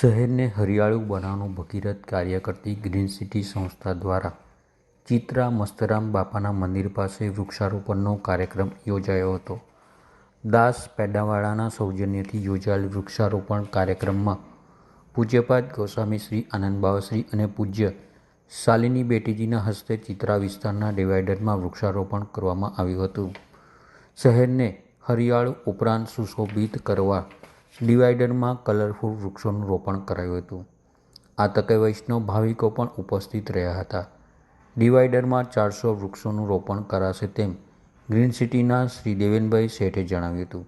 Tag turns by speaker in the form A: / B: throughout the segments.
A: શહેરને હરિયાળું બનાવવાનું ભગીરથ કાર્ય કરતી ગ્રીન સિટી સંસ્થા દ્વારા ચિત્રા મસ્તરામ બાપાના મંદિર પાસે વૃક્ષારોપણનો કાર્યક્રમ યોજાયો હતો. દાસ પેડાવાળાના સૌજન્યથી યોજાયેલ વૃક્ષારોપણ કાર્યક્રમમાં પૂજ્યપાદ ગોસ્વામી શ્રી આનંદબાવશ્રી અને પૂજ્ય શાલિની બેટીજીના હસ્તે ચિત્રા વિસ્તારના ડિવાઈડરમાં વૃક્ષારોપણ કરવામાં આવ્યું હતું. શહેરને હરિયાળું ઉપરાંત સુશોભિત કરવા ડિવાઈડરમાં કલરફુલ વૃક્ષોનું રોપણ કરાયું હતું. આ તકે વૈષ્ણવ ભાવિકો પણ ઉપસ્થિત રહ્યા હતા. ડિવાઈડરમાં ચારસો વૃક્ષોનું રોપણ કરાશે તેમ ગ્રીન સિટીના શ્રી દેવેનભાઈ શેઠે જણાવ્યું હતું.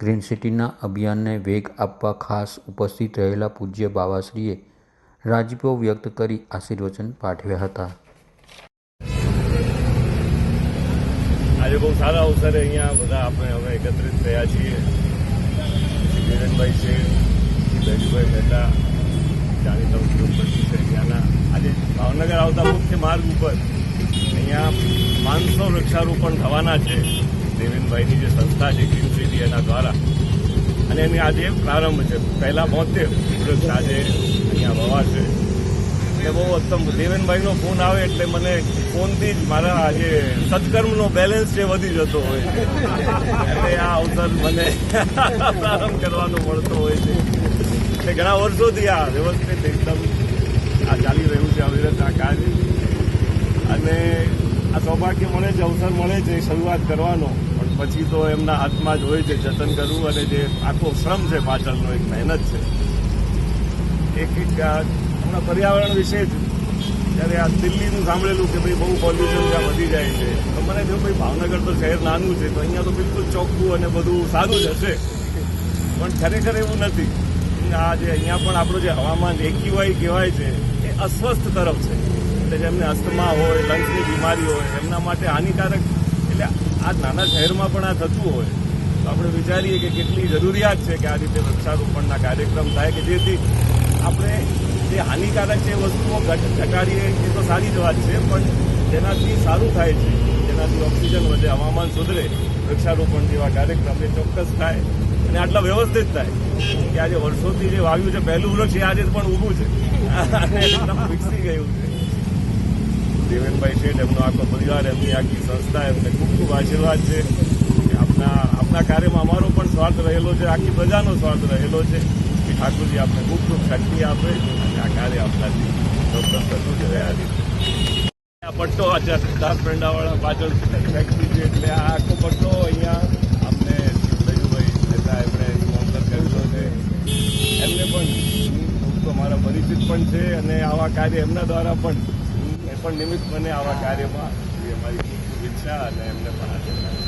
A: ગ્રીન સિટીના અભિયાનને વેગ આપવા ખાસ ઉપસ્થિત રહેલા પૂજ્ય બાવાશ્રીએ રાજીપો વ્યક્ત કરી આશીર્વચન પાઠવ્યા હતા.
B: આજે બહુ સારા અવસરે અહીંયા બધા આપણે હવે એકત્રિત થયા છીએ. ધીરેનભાઈ છે, શ્રી બેજુભાઈ મહેતા, જાણીતા ઉદ્યોગપતિ છે, ત્યાંના આજે ભાવનગર આવતા મુખ્ય માર્ગ ઉપર અહીંયા પાંચસો વૃક્ષારોપણ થવાના છે, દેવેનભાઈની જે સંસ્થા છે ગ્રીન સિટી એના દ્વારા. અને એની આજે પ્રારંભ છે. પહેલા બોતેર વૃક્ષ આજે અહીંયા વવાશે એટલે બહુ ઉત્તમ. દેવેનભાઈનો ફોન આવે એટલે મને ફોનથી જ મારા જે સત્કર્મનો બેલેન્સ છે વધી જતો હોય. એટલે આ અવસર મને પ્રારંભ કરવાનો મળતો હોય છે. એટલે ઘણા વર્ષોથી આ વ્યવસ્થિત એકદમ આ ચાલી રહ્યું છે અવિરત આ કાર્ય અને આ સૌભાગ્ય મળે છે, અવસર મળે છે શરૂઆત કરવાનો. પણ પછી તો એમના હાથમાં જ હોય છે, જતન કરવું અને જે આખો શ્રમ છે પાછળનો, એક મહેનત છે. એક એક હમણાં પર્યાવરણ વિશે જ ત્યારે આ દિલ્હીનું સાંભળેલું કે ભાઈ બહુ પોલ્યુશન ત્યાં વધી જાય છે, તો મને જો ભાઈ, ભાવનગર તો શહેર નાનું છે, તો અહીંયા તો બિલકુલ ચોખ્ખું અને બધું સારું જ હશે. પણ ખરેખર એવું નથી. આ જે અહીંયા પણ આપણું જે હવામાન એક્યુઆઈ કહેવાય છે, એ અસ્વસ્થ તરફ છે. એટલે જેમને અસ્થમા હોય, લંગ્સની બીમારી હોય, એમના માટે હાનિકારક, એટલે આ નાના શહેરમાં પણ આ થતું હોય. તો આપણે વિચારીએ કે કેટલી જરૂરિયાત છે કે આ રીતે વૃક્ષારોપણના કાર્યક્રમ થાય કે જેથી આપણે જે હાનિકારક છે વસ્તુઓ ઘટ- ઘટાડીએ એ તો સારી જ વાત છે, પણ તેનાથી સારું થાય છે. તેનાથી ઓક્સિજન વધે, હવામાન સુધરે, વૃક્ષારોપણ જેવા કાર્યક્રમ એ ચોક્કસ થાય અને આટલા વ્યવસ્થિત થાય. કે આજે વર્ષોથી જે વાવ્યું છે, પહેલું વૃક્ષ એ આજે પણ ઊભું છે. અને વિકસી ગયું છે. દેવેનભાઈ શેઠ, એમનો આખો પરિવાર, એમની આખી સંસ્થા, એમને ખૂબ ખૂબ આશીર્વાદ છે. આપના આપના કાર્યમાં અમારો પણ સ્વાર્થ રહેલો છે, આખી પ્રજાનો સ્વાર્થ રહેલો છે. ઠાકોરજી આપને ખૂબ ખૂબ શક્તિ આપે અને આ કાર્ય આપનારથી ચોક્કસ થતું જ રહ્યા આ પટ્ટો દાસ પેંડાવાળા પાછળ ફેક્ટરી છે એટલે આ આખો પટ્ટો અહીંયા અમને બેજુભાઈ નેતા એમણે સ્પોન્સર કરેલો છે એમને પણ ખૂબ તો મારા પરિચિત પણ છે અને આવા કાર્ય એમના દ્વારા પણ એ પણ નિમિત્ત મને આવા કાર્યમાં એ અમારી ઈચ્છા અને એમને પણ આશીર્વાદ